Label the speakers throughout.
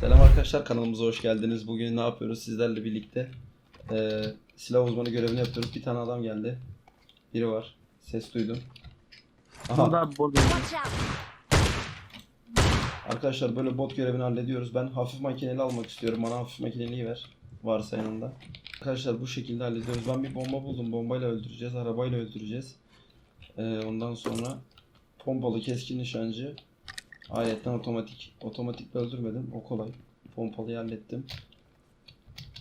Speaker 1: Selam arkadaşlar kanalımıza hoş geldiniz. Bugün ne yapıyoruz sizlerle birlikte? Ee, silah uzmanı görevini yapıyoruz. Bir tane adam geldi. Biri var. Ses duydum. Aha,
Speaker 2: Burada burada.
Speaker 3: Watch out!
Speaker 1: arkadaşlar böyle bot görevini hallediyoruz. Ben hafif makineli almak istiyorum. Bana hafif makineliyi ver. Varsa yanında. Arkadaşlar bu şekilde hallediyoruz. Ben bir bomba buldum. Bombayla öldüreceğiz. Arabayla öldüreceğiz. Ee, ondan sonra pompalı keskin nişancı. Ayetten otomatik. Otomatikle öldürmedim. O kolay. Pompalıyı hallettim.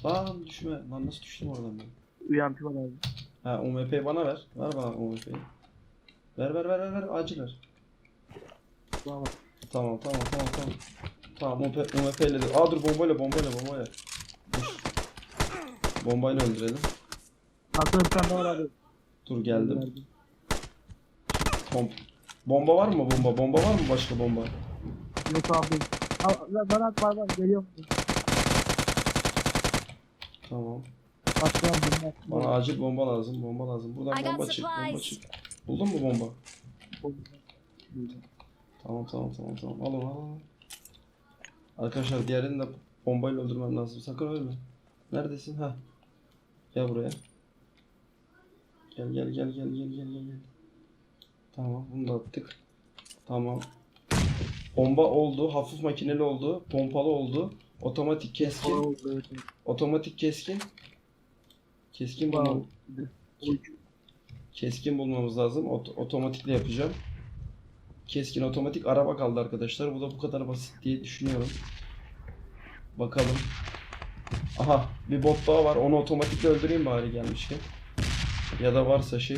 Speaker 1: Lan düşme. Lan nasıl düştüm oradan ben?
Speaker 2: UMP var abi.
Speaker 1: Ha UMP'yi bana ver. Ver bana UMP'yi. Ver ver ver ver ver. Acil ver.
Speaker 2: Tamam.
Speaker 1: Tamam tamam tamam tamam. Tamam UMP, UMP ile de. Aa dur bombayla bombayla bombayla. Dur. Bombayla öldürelim.
Speaker 2: Bir tane daha var abi.
Speaker 1: Dur geldim. Pomp. Bomba var mı bomba? Bomba var mı başka bomba?
Speaker 2: Yok abi. Bana at var var geliyorum.
Speaker 1: Tamam.
Speaker 2: Başka bir
Speaker 1: Bana acil bomba lazım. Bomba lazım. Buradan
Speaker 3: I got
Speaker 1: bomba çık. Bomba
Speaker 3: supplies.
Speaker 1: çık. Buldun mu bomba? Tamam tamam tamam tamam. Al onu al. Arkadaşlar diğerini de bombayla öldürmem lazım. Sakın ölme. Neredesin? Ha. Gel buraya. Gel gel gel gel gel gel gel. Tamam bunu da attık. Tamam. Bomba oldu. Hafif makineli oldu. Pompalı oldu. Otomatik keskin. Otomatik keskin. Keskin bulmam, keskin bulmamız lazım. Ot- otomatikle yapacağım. Keskin otomatik araba kaldı arkadaşlar. Bu da bu kadar basit diye düşünüyorum. Bakalım. Aha bir bot daha var. Onu otomatikle öldüreyim bari gelmişken. Ya da varsa şey.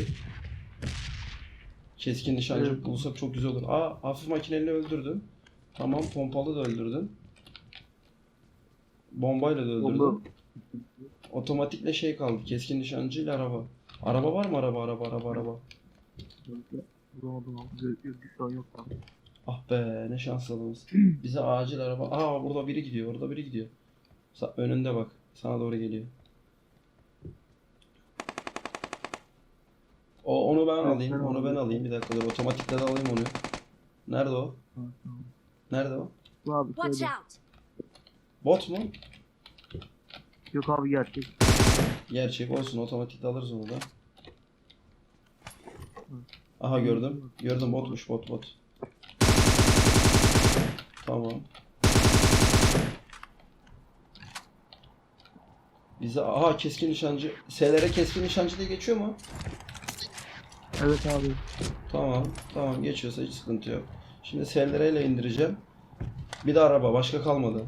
Speaker 1: Keskin nişancı
Speaker 2: Evet.
Speaker 1: bulursak çok güzel olur. Aa hafif makineli öldürdüm. Tamam pompalı da öldürdüm. Bombayla da öldürdüm.
Speaker 2: Bomba.
Speaker 1: Otomatikle şey kaldı. Keskin nişancıyla araba. Araba var mı araba araba araba araba?
Speaker 2: Vuramadım abi. Yok abi.
Speaker 1: Ah be ne şanslılığımız. Bize acil araba. Aa burada biri gidiyor. Orada biri gidiyor. Sa- önünde bak. Sana doğru geliyor. O onu ben
Speaker 2: Evet,
Speaker 1: alayım. Onu ben
Speaker 2: alayım.
Speaker 1: Bir dakika dur. Otomatikle de alayım onu. Nerede o? Nerede o?
Speaker 2: Bu abi
Speaker 3: Watch
Speaker 2: söyle.
Speaker 3: out!
Speaker 1: Bot mu?
Speaker 2: Yok abi gerçek.
Speaker 1: Gerçek olsun. Otomatikle alırız onu da. Aha gördüm. Gördüm botmuş bot bot. Tamam. Bize aha keskin nişancı. SLR keskin nişancı diye geçiyor mu?
Speaker 2: Evet abi.
Speaker 1: Tamam. Tamam geçiyorsa hiç sıkıntı yok. Şimdi SLR ile indireceğim. Bir de araba. Başka kalmadı.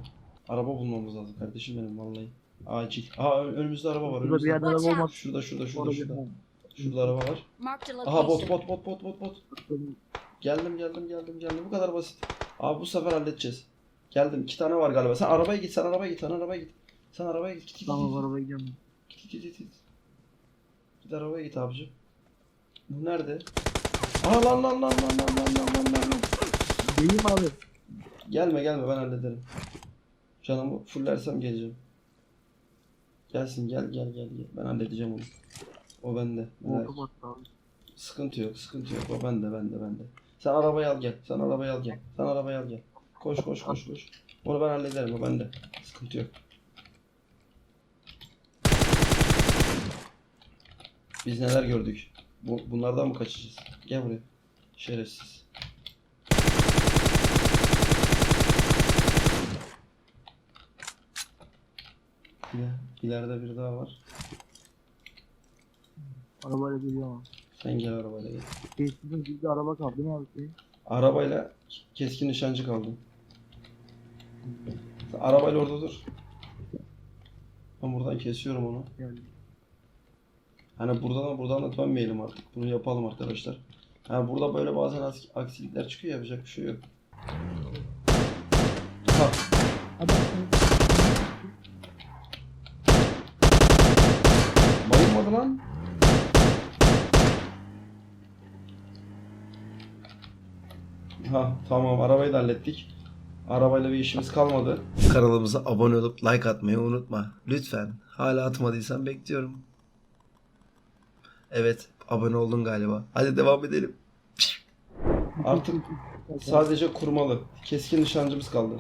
Speaker 1: Araba bulmamız lazım kardeşim benim vallahi. Acil. Ön- önümüzde araba var.
Speaker 2: Burada bir
Speaker 1: Önümüzde.
Speaker 2: yerde araba olmaz.
Speaker 1: Şurada şurada şurada şurada. Şurada araba var.
Speaker 3: Marked a
Speaker 1: Aha bot
Speaker 3: location.
Speaker 1: bot bot bot bot bot. Geldim geldim geldim geldim. Bu kadar basit. Abi bu sefer halledeceğiz. Geldim. İki tane var galiba. Sen arabaya git. Sen arabaya git. Sen arabaya git. Sen arabaya git. Git git git.
Speaker 2: Tamam
Speaker 1: git.
Speaker 2: arabaya gidiyorum.
Speaker 1: Git git git git. Git arabaya git abicim. Bu nerede? Aa lan lan lan lan lan lan lan lan lan lan.
Speaker 2: Geleyim abi.
Speaker 1: Gelme gelme ben hallederim. Canımı fullersem geleceğim. Gelsin gel gel gel gel. Ben halledeceğim onu. O bende. merak. Sıkıntı yok, sıkıntı yok. O bende, bende, bende. Sen arabayı al gel. Sen arabayı al gel. Sen arabayı al gel. Koş, koş, koş, koş. Onu ben hallederim. O bende. Sıkıntı yok. Biz neler gördük? Bu, bunlardan mı kaçacağız? Gel buraya. Şerefsiz. İler- İleride bir daha var.
Speaker 2: Arabayla geliyor abi.
Speaker 1: Sen gel arabayla gel.
Speaker 2: Geçtiğimiz gibi bir araba kaldı değil mi abi? Senin?
Speaker 1: Arabayla keskin nişancı kaldım. Sen arabayla orada dur. Ben buradan kesiyorum onu.
Speaker 2: Yani.
Speaker 1: Hani buradan buradan da dönmeyelim artık. Bunu yapalım arkadaşlar. Yani burada böyle bazen aks- aksilikler çıkıyor yapacak bir şey yok. Ha, bayılmadı lan. Ha tamam arabayı da hallettik. Arabayla bir işimiz kalmadı. Kanalımıza abone olup like atmayı unutma. Lütfen. Hala atmadıysan bekliyorum. Evet abone oldun galiba. Hadi devam edelim. Artık sadece kurmalı. Keskin nişancımız kaldı.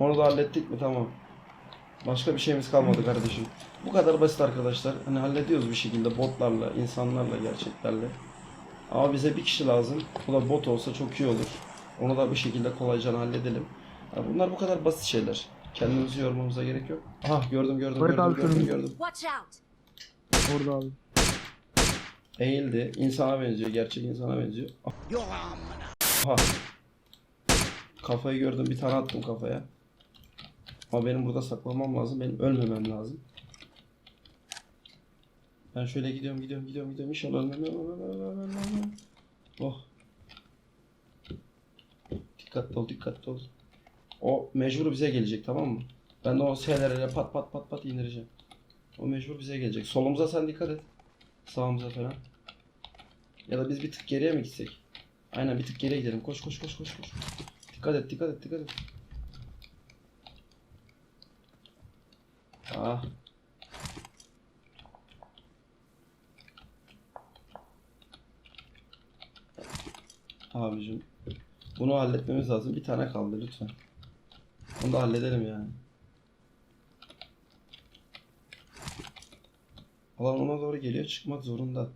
Speaker 1: Onu da hallettik mi? Tamam. Başka bir şeyimiz kalmadı kardeşim. Bu kadar basit arkadaşlar. Hani hallediyoruz bir şekilde botlarla, insanlarla, gerçeklerle. Ama bize bir kişi lazım. Bu da bot olsa çok iyi olur. Onu da bir şekilde kolayca halledelim. Ya bunlar bu kadar basit şeyler. Kendimizi yormamıza gerek yok. Ah gördüm gördüm gördüm gördüm gördüm.
Speaker 2: Orada abi.
Speaker 1: Eğildi. İnsana benziyor. Gerçek insana benziyor. Aha. Kafayı gördüm. Bir tane attım kafaya. Ama benim burada saklanmam lazım. Benim ölmemem lazım. Ben şöyle gidiyorum, gidiyorum, gidiyorum, gidiyorum. İnşallah ölmem. Oh. Dikkatli ol, dikkatli ol. O mecbur bize gelecek tamam mı? Ben de o şeylerle pat pat pat pat indireceğim. O mecbur bize gelecek. Solumuza sen dikkat et. Sağımıza falan. Ya da biz bir tık geriye mi gitsek? Aynen bir tık geriye gidelim. Koş koş koş koş koş. Dikkat et dikkat et dikkat et. Ah. Abicim. Bunu halletmemiz lazım. Bir tane kaldı lütfen. Onu da halledelim yani. Alan ona doğru geliyor. Çıkmak zorunda.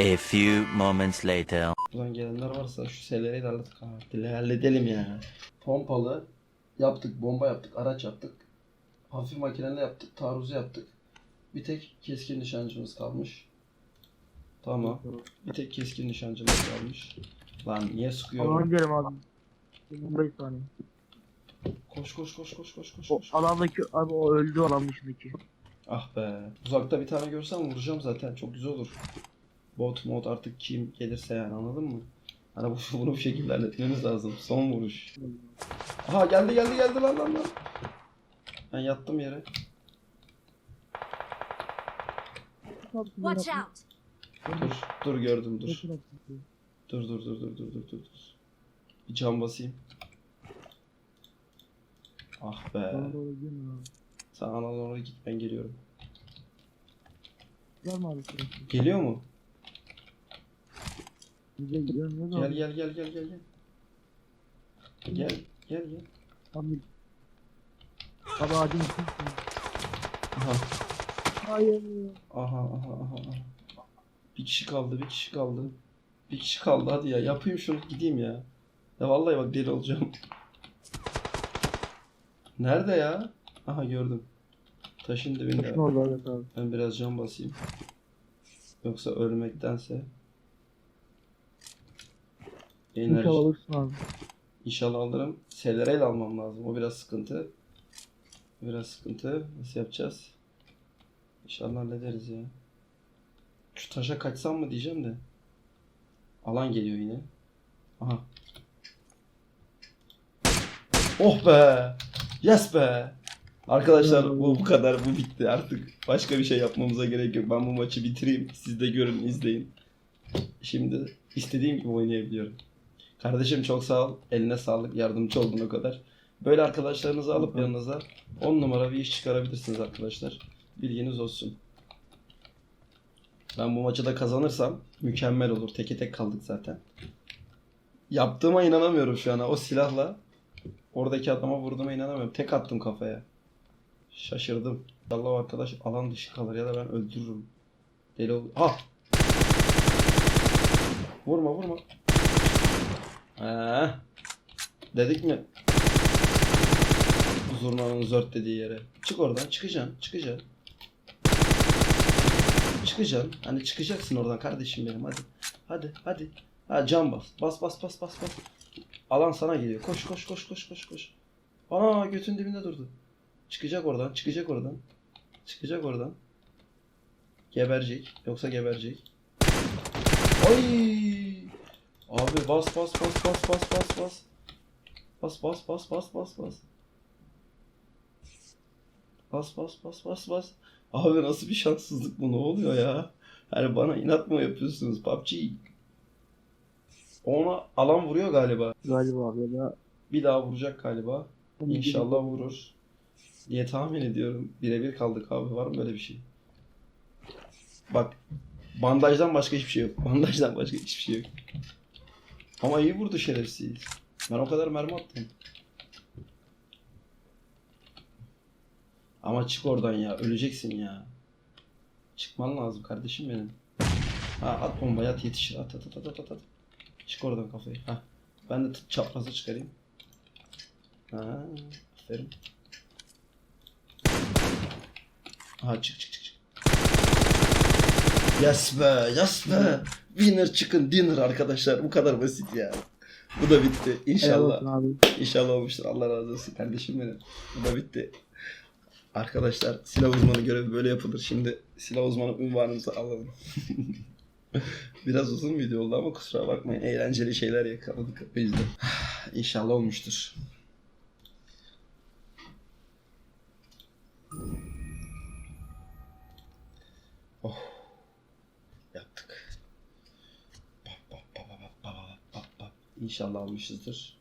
Speaker 4: A few moments later.
Speaker 1: Buradan gelenler varsa şu selleri de hallet- halledelim, halledelim yani. Pompalı yaptık, bomba yaptık, araç yaptık. Hafif makineyle yaptık, taarruzu yaptık. Bir tek keskin nişancımız kalmış. Tamam. Bir tek keskin nişancımız kalmış. Lan niye
Speaker 2: Alan
Speaker 1: sıkıyorum?
Speaker 2: gidelim abi. 25 saniye.
Speaker 1: Koş koş koş koş koş koş
Speaker 2: O
Speaker 1: koş.
Speaker 2: alandaki abi o öldü alan dışındaki.
Speaker 1: Ah be. Uzakta bir tane görsem vuracağım zaten. Çok güzel olur. Bot mod artık kim gelirse yani anladın mı? Hani bu, bunu bir şekilde halletmemiz lazım. Son vuruş. Aha geldi geldi geldi lan lan lan. Ben yattım yere.
Speaker 3: Watch out!
Speaker 1: Dur dur gördüm dur. Dur dur dur dur dur dur dur dur. Bir cam basayım. Ah be. Sen ana doğru git ben geliyorum.
Speaker 2: Var mı abi?
Speaker 1: Geliyor mu?
Speaker 2: Bize ne
Speaker 1: Gel gel gel gel gel gel. Gel gel gel.
Speaker 2: Abi. Abi ağacın üstüne.
Speaker 1: Aha.
Speaker 2: Hayır.
Speaker 1: Aha aha aha aha. Bir kişi kaldı, bir kişi kaldı. Bir kişi kaldı hadi ya yapayım şunu gideyim ya. Ya vallahi bak deli olacağım. Nerede ya? Aha gördüm. Taşın dibinde.
Speaker 2: Taşın orada evet abi.
Speaker 1: Ben biraz can basayım. Yoksa ölmektense. Enerji.
Speaker 2: İnşallah alırsın abi.
Speaker 1: İnşallah alırım. Selereyle almam lazım. O biraz sıkıntı. Biraz sıkıntı. Nasıl yapacağız? İnşallah hallederiz ya. Şu taşa kaçsam mı diyeceğim de. Alan geliyor yine. Aha. Oh be! Yes be! Arkadaşlar bu bu kadar. Bu bitti artık. Başka bir şey yapmamıza gerek yok. Ben bu maçı bitireyim. Siz de görün, izleyin. Şimdi istediğim gibi oynayabiliyorum. Kardeşim çok sağ ol. Eline sağlık. Yardımcı oldun o kadar. Böyle arkadaşlarınızı alıp yanınıza 10 numara bir iş çıkarabilirsiniz arkadaşlar. Bilginiz olsun. Ben bu maçı da kazanırsam mükemmel olur. Teke tek kaldık zaten. Yaptığıma inanamıyorum şu an. O silahla oradaki adama vurduğuma inanamıyorum. Tek attım kafaya. Şaşırdım. Allah arkadaş alan dışı kalır ya da ben öldürürüm. Deli ol. Ah! Vurma vurma. Ee, dedik mi? Zurnanın zört dediği yere. Çık oradan çıkacaksın çıkacaksın. Çıkacaksın. Hani çıkacaksın oradan kardeşim benim hadi. Hadi hadi. Ha can bas. Bas bas bas bas bas. Alan sana geliyor. Koş koş koş koş koş koş. Ana götün dibinde durdu. Çıkacak oradan çıkacak oradan. Çıkacak oradan. Geberecek. Yoksa geberecek. Ay! Abi bas bas bas bas bas bas bas. Bas bas bas bas bas bas. Bas bas bas bas bas. Abi nasıl bir şanssızlık bu ne oluyor ya? Hani bana inat mı yapıyorsunuz PUBG? Ona alan vuruyor galiba.
Speaker 2: Galiba abi ya da.
Speaker 1: Bir daha vuracak galiba. İnşallah vurur. Diye tahmin ediyorum. Birebir kaldık abi. Var mı böyle bir şey? Bak. Bandajdan başka hiçbir şey yok. Bandajdan başka hiçbir şey yok. Ama iyi vurdu şerefsiz. Ben o kadar mermi attım. Ama çık oradan ya. Öleceksin ya. Çıkman lazım kardeşim benim. Ha at bombayı at yetişir. At at at at at. at. Çık oradan kafayı. Ha. Ben de çaprazı çıkarayım. Ha. Aferin. Ha çık çık çık. çık. Yes be, yes be. Winner chicken dinner arkadaşlar. Bu kadar basit ya. Bu da bitti. İnşallah.
Speaker 2: abi.
Speaker 1: İnşallah olmuştur. Allah razı olsun kardeşim benim. Bu da bitti. Arkadaşlar silah uzmanı görevi böyle yapılır. Şimdi silah uzmanı unvanımızı alalım. Biraz uzun video oldu ama kusura bakmayın. Eğlenceli şeyler yakaladık o yüzden. İnşallah olmuştur. İnşallah almışızdır.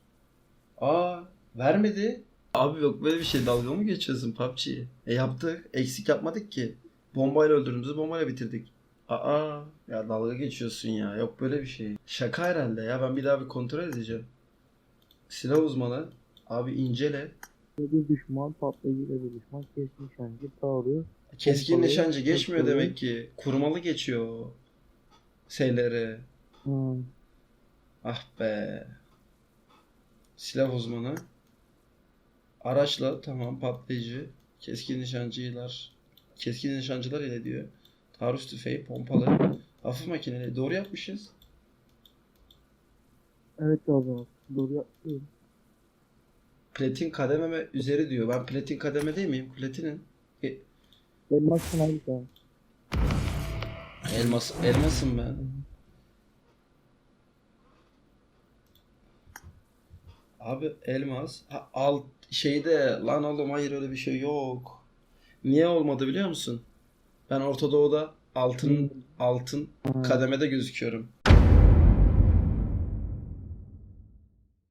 Speaker 1: Aa vermedi. Abi yok böyle bir şey dalga mı geçiyorsun PUBG'yi? E yaptık. Eksik yapmadık ki. Bombayla öldürdüğümüzü bombayla bitirdik. Aa ya dalga geçiyorsun ya. Yok böyle bir şey. Şaka herhalde ya. Ben bir daha bir kontrol edeceğim. Silah uzmanı. Abi incele.
Speaker 2: Bir düşman patlayıcıyla bir düşman keskin şancı taarruz.
Speaker 1: Keskin
Speaker 2: Pompalı,
Speaker 1: nişancı geçmiyor
Speaker 2: pompalı.
Speaker 1: demek ki. Kurmalı geçiyor. SLR.
Speaker 2: Hmm.
Speaker 1: Ah be. Silah uzmanı. Araçla tamam patlayıcı. Keskin nişancılar. Keskin nişancılar ile diyor. Taarruz tüfeği, pompalı. Hafif makineli. Doğru yapmışız.
Speaker 2: Evet zaman. Doğru yapıyorum.
Speaker 1: Platin kadememe üzeri diyor. Ben platin kademe değil miyim? Platinin. E,
Speaker 2: Elmas abi sen.
Speaker 1: elmas, elmasım ben. Abi elmas. Ha, alt şeyde lan oğlum hayır öyle bir şey yok. Niye olmadı biliyor musun? Ben Orta Doğu'da altın altın kademede gözüküyorum.